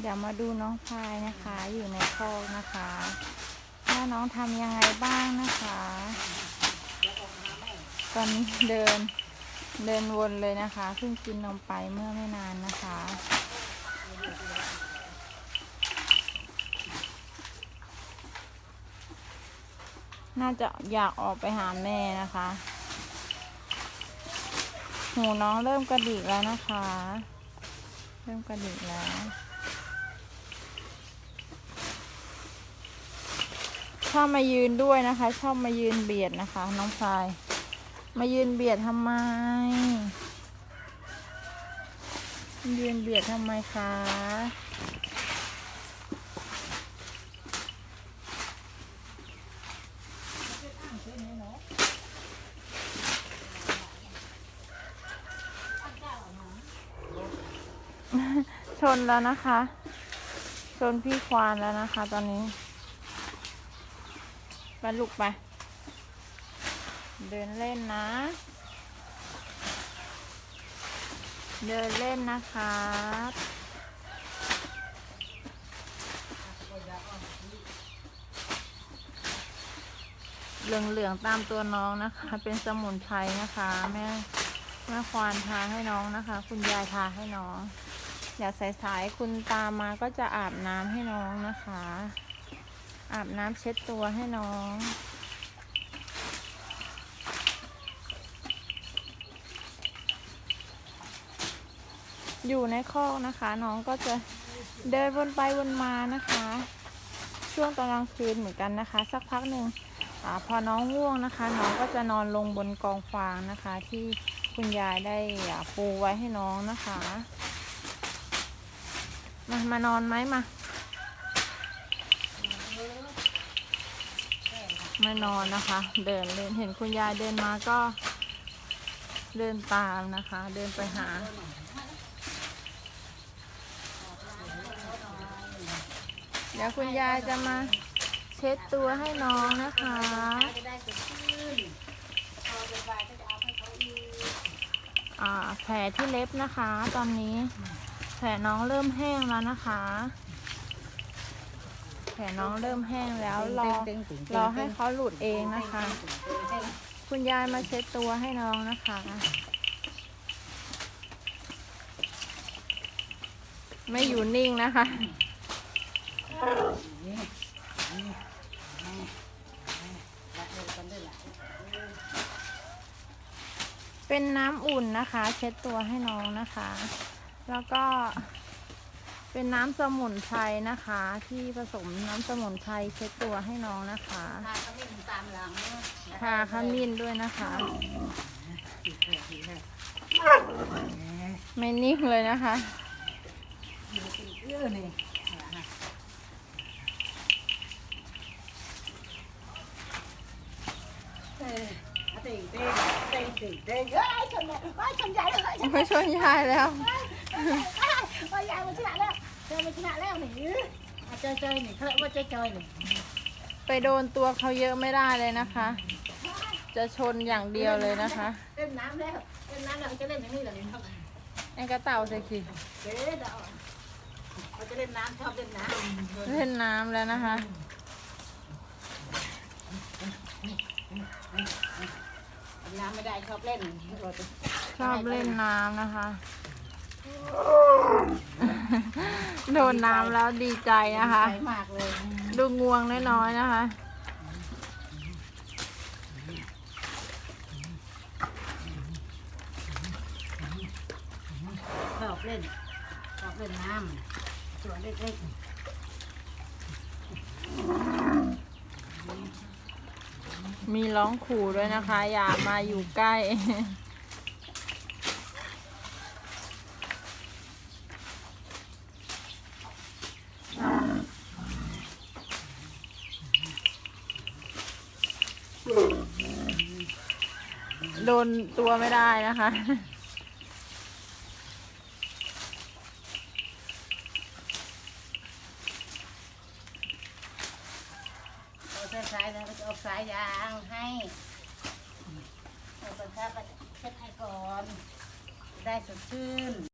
เดี๋ยวมาดูน้องพายนะคะ อยู่ในคอกนะคะว่าน้องทำยังไงบ้างนะคะ ตอนนี้เดินเดินวนเลยนะคะเพิ่งกินนมไปเมื่อไม่นานนะคะน่าจะอยากออกไปหาแม่นะคะ หูน้องเริ่มกระดิกแล้วนะคะ เริ่มกระดิกแล้ว ชอบมายืนด้วยนะคะ ชอบมายืนเบียดนะคะ น้องพลาย มายืนเบียดทำไม ยืนเบียดทำไมคะชนแล้วนะคะ ชนพี่ควานแล้วนะคะ ตอนนี้ ไปลุกไป เดินเล่นนะ เดินเล่นนะคะเหลืองๆตามตัวน้องนะคะ เป็นสมุนไพรนะคะ แม่แม่ควานทาให้น้องนะคะ คุณยายทาให้น้องเดี๋ยวสายๆคุณตามมาก็จะอาบน้ำให้น้องนะคะ อาบน้ำเช็ดตัวให้น้อง อยู่ในคอกนะคะ น้องก็จะเดินวนไปวนมานะคะ ช่วงตอนกลางคืนเหมือนกันนะคะ สักพักหนึ่งอพอน้องง่วงนะคะ น้องก็จะนอนลงบนกองฟางนะคะ ที่คุณยายได้ปูไว้ให้น้องนะคะ มามานอนไหมมา ม่นอนนะคะ เดินเล่นเห็นคุณยายเดินมาก็ เดินตามนะคะ เดินไปหา เดี๋ยวคุณยายจะมาเช็ดตัวให้น้องนะคะ จะได้สดชื่นพอบ่ายก็จะเอาให้เขาอีกอ่าแผลที่เล็บนะคะ ตอนนี้แผลน้องเริ่มแห้งแล้วนะคะ ผลน้องเริ่มแห้งแล้วรอรอให้เขาหลุดเองนะคะ คุณยายมาเช็ดตัวให้น้องนะคะ ไม่อยู่นิ่งนะคะเป็นน้ำอุ่นนะคะ เช็ดตัวให้น้องนะคะ แล้วก็ เป็นน้ำสมุนไพรนะคะ ที่ผสมน้ำสมุนไพรเช็ดตัวให้น้องนะคะทาเขาไม่ตามหลังเนอะทาขมิ้นด้วยนะคะ ไม่นิ่งเลยนะคะเยอะนี่เออเต้งเต้งเต้งเต้งเต้งเอ้ยชนเลยว้ายชนใหญ่เลยไม่ชนยายแล้ว ว้ายใหญ่มันชนะแล้วเจอมันชนะแล้วนี่อะเจอเจอนี่เขาเรียกว่าเจอเจอนี่ไปโดนตัวเขาเยอะไม่ได้เลยนะคะ จะชนอย่างเดียวเลยนะคะ เล่นน้ำแล้วเล่นน้ำแล้วจะเล่นอย่างนี้เหรอนี่ครับไอ้กระเต่าสิคิเด็ดเอาเขาจะเล่นน้ำชอบเล่นน้ำเล่นน้ำแล้วนะคะ น้ำไม่ได้ชอบเล่นเราจะชอบเล่นน้ำนะคะ โดนน้ำแล้วดีใจนะคะใจมากเลยดูงวงน้อยๆนะคะ ชอบเล่นชอบเล่นน้ำตัวเล็กมีร้องขู่ด้วยนะคะ อย่ามาอยู่ใกล้ โดนตัวไม่ได้นะคะ เอาสายแล้วก็จะเอาสายยางให้เอาไปทาก็เช็ดให้ก่อน ได้สดชื่น